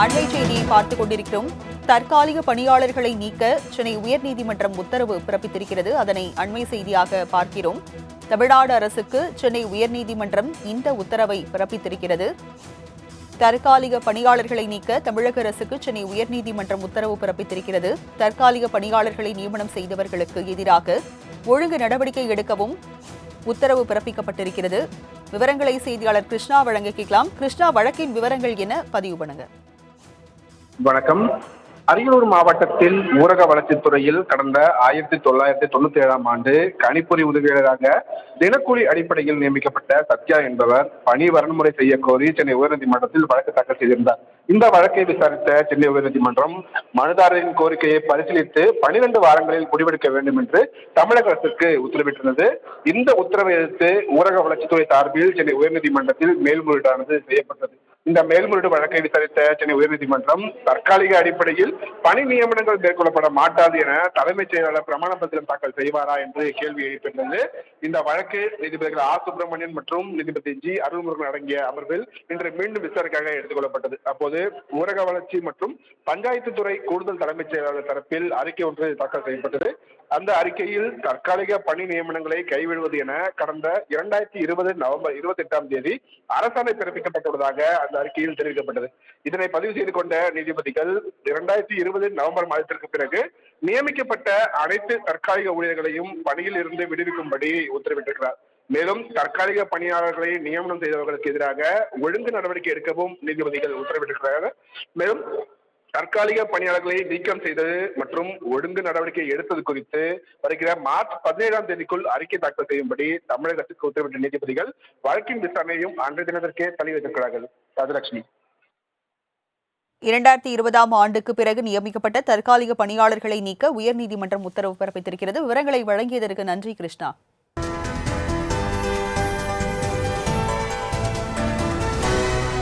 அண்மை செய்தியை பார்த்துக் கொண்டிருக்கிறோம். தற்காலிக பணியாளர்களை நீக்க சென்னை உயர்நீதிமன்றம் உத்தரவு பிறப்பித்திருக்கிறது. அதனை அண்மை செய்தியாக பார்க்கிறோம். தமிழ்நாடு அரசுக்கு சென்னை உயர்நீதிமன்றம் இந்த உத்தரவை பிறப்பித்திருக்கிறது. தற்காலிக பணியாளர்களை நீக்க தமிழக அரசுக்கு சென்னை உயர்நீதிமன்றம் உத்தரவு பிறப்பித்திருக்கிறது. தற்காலிக பணியாளர்களை நியமனம் செய்தவர்களுக்கு எதிராக ஒழுங்கு நடவடிக்கை எடுக்கவும் உத்தரவு பிறப்பிக்கப்பட்டிருக்கிறது. விவரங்களை செய்தியாளர் கிருஷ்ணா வழங்க கேட்கலாம். கிருஷ்ணா வழக்கின் விவரங்கள் என பதிவு பண்ணுங்க. வணக்கம். அரியலூர் மாவட்டத்தில் ஊரக வளர்ச்சித்துறையில் கடந்த ஆயிரத்தி தொள்ளாயிரத்தி தொண்ணூத்தி ஏழாம் ஆண்டு கணிப்பொறி உதவியாளராக தினக்கூலி அடிப்படையில் நியமிக்கப்பட்ட சத்யா என்பவர் பணி வரன்முறை செய்ய கோரி சென்னை உயர்நீதிமன்றத்தில் வழக்கு தாக்கல் செய்திருந்தார். இந்த வழக்கை விசாரித்த சென்னை உயர்நீதிமன்றம் மனுதாரரின் கோரிக்கையை பரிசீலித்து பனிரெண்டு வாரங்களில் முடிவெடுக்க வேண்டும் என்று தமிழக அரசுக்கு உத்தரவிட்டிருந்தது. இந்த உத்தரவை எதிர்த்து ஊரக வளர்ச்சித்துறை சார்பில் சென்னை உயர்நீதிமன்றத்தில் மேல்முறையீடானது செய்யப்பட்டது. இந்த மேல்முறையீடு வழக்கை விசாரித்த சென்னை உயர்நீதிமன்றம் தற்காலிக அடிப்படையில் பணி நியமனங்கள் மேற்கொள்ளப்பட மாட்டாது என தலைமைச் செயலாளர் பிரமாண பத்திரம் தாக்கல் செய்வாரா என்று கேள்வி எழுப்பியிருந்தது இந்த வழக்கு நீதிபதிகள் ஆர் சுப்பிரமணியன் மற்றும் நீதிபதி ஜி அருள்முருகன் அடங்கிய அமர்வில் இன்று மீண்டும் விசாரணைக்காக எடுத்துக்கொள்ளப்பட்டது அப்போது ஊரக வளர்ச்சி மற்றும் பஞ்சாயத்து துறை கூடுதல் தலைமைச் செயலாளர் தரப்பில் அறிக்கை ஒன்று தாக்கல் செய்யப்பட்டது. அந்த அறிக்கையில் தற்காலிக பணி நியமனங்களை கைவிடுவது என கடந்த இரண்டாயிரத்தி இருபது நவம்பர் இருபத்தி எட்டாம் தேதி அரசாணை பிறப்பிக்கப்பட்டுள்ளதாக அந்த அறிக்கையில் தெரிவிக்கப்பட்டது. இதனை பதிவு செய்து கொண்ட நீதிபதிகள் இரண்டாயிரத்தி இருபது நவம்பர் மாதத்திற்கு பிறகு நியமிக்கப்பட்ட அனைத்து தற்காலிக ஊழியர்களையும் பணியில் இருந்து விடுவிக்கும்படி உத்தரவிட்டிருக்கிறார். மேலும் தற்காலிக பணியாளர்களை நியமனம் செய்தவர்களுக்கு எதிராக ஒழுங்கு நடவடிக்கை எடுக்கவும் நீதிபதிகள் உத்தரவிட்டிருக்கிறார்கள். மேலும் தற்காலிக பணியாளர்களை நீக்கம் செய்தது மற்றும் ஒழுங்கு நடவடிக்கை எடுத்தது குறித்து வருகிற மார்ச் பதினேழாம் தேதிக்குள் அறிக்கை தாக்கல் செய்யும்படி தமிழகத்துக்கு உத்தரவிட்ட நீதிபதிகள் வழக்கின் விசாரணையும் அன்றைய தினத்திற்கே தள்ளி வைத்திருக்கிறார்கள். கஜலட்சுமி இரண்டாயிரத்தி இருபதாம் ஆண்டுக்கு பிறகு நியமிக்கப்பட்ட தற்காலிக பணியாளர்களை நீக்க உயர்நீதிமன்றம் உத்தரவு பிறப்பித்திருக்கிறது. விவரங்களை வழங்கியதற்கு நன்றி கிருஷ்ணா.